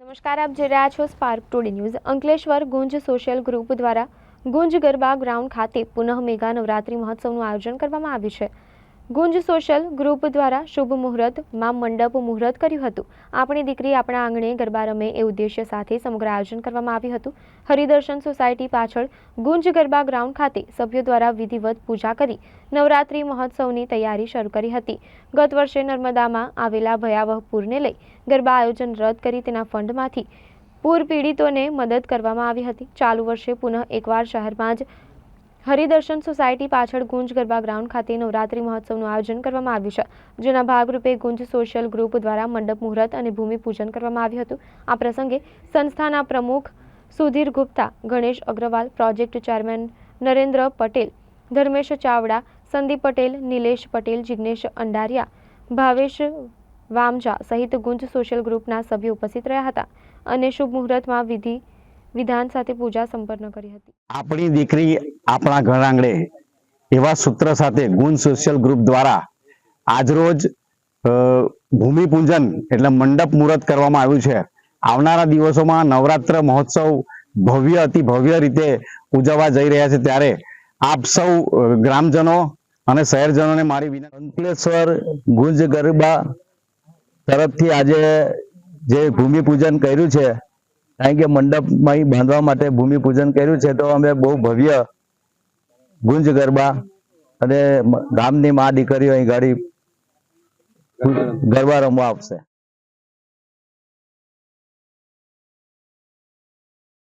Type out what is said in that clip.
નમસ્કાર, આપ જોઈ રહ્યા છો spark today news Ankleshwar Gunj social group દ્વારા ગુંજ ગરબા ગ્રાઉન્ડ ખાતે પુનઃ મેગા નવરાત્રી મહોત્સવનું આયોજન કરવામાં આવ્યું છે. ગુંજ સોશિયલ ગ્રુપ દ્વારા શુભ મુહૂર્તમાં મંડપ મુહૂર્ત કર્યું હતું. આપણી દીકરી આપણા આંગણે ગરબા રમે એ ઉદ્દેશ્ય સાથે સમગ્ર આયોજન કરવામાં આવ્યું હતું. હરિદર્શન સોસાયટી પાછળ ગુંજ ગરબા ગ્રાઉન્ડ ખાતે સભ્યો દ્વારા વિધિવત પૂજા કરી નવરાત્રી મહોત્સવની તૈયારી શરૂ કરી હતી. ગત વર્ષે નર્મદામાં આવેલા ભયાવહ પૂરને લઈ ગરબા આયોજન રદ કરી તેના ફંડમાંથી પૂર પીડિતોને મદદ કરવામાં આવી હતી. ચાલુ વર્ષે પુનઃ એકવાર શહેરમાં જ હરિદર્શન સોસાયટી પાછળ ગુંજ ગરબા ગ્રાઉન્ડ ખાતે નવરાત્રી મહોત્સવનું આયોજન કરવામાં આવ્યું છે, જેના ભાગરૂપે ગુંજ સોશિયલ ગ્રુપ દ્વારા મંડપ, મુહૂર્ત અને ભૂમિપૂજન કરવામાં આવ્યું હતું. આ પ્રસંગે સંસ્થાના પ્રમુખ સુધીર ગુપ્તા, ગણેશ અગ્રવાલ, પ્રોજેક્ટ ચેરમેન નરેન્દ્ર પટેલ, ધર્મેશ ચાવડા, સંદીપ પટેલ, નિલેશ પટેલ, જિગ્નેશ અંડારિયા, ભાવેશ વામજા સહિત ગુંજ સોશિયલ ગ્રુપના સભ્યો ઉપસ્થિત રહ્યા હતા. અને શુભ મુહૂર્તમાં વિધિ વિધાન સાથે પૂજા સંપન્ન કરી હતી. આપણી દીકરી આપણા ઘર આંગણે એવા સૂત્ર સાથે ગુણ સોશિયલ ગ્રુપ દ્વારા આજરોજ ભૂમિપૂજન એટલે મંડપ મુહૂર્ત કરવામાં આવ્યું છે. આવનારા દિવસોમાં નવરાત્ર મહોત્સવ ભવ્ય, અતિ ભવ્ય રીતે ઉજવવા જઈ રહ્યા છે. ત્યારે આપ સૌ ગ્રામજનો અને શહેરજનોને મારી અંકલેશ્વર ગુંજ ગરબા તરફથી આજે જે ભૂમિપૂજન કર્યું છે કારણ કે મંડપમાં બાંધવા માટે ભૂમિપૂજન કર્યું છે, તો અમે બહુ ભવ્ય ગુંજ ગરબા અને ગામની મા દીકરીઓ અહીં ગાડી ગરબા રમવા આવશે.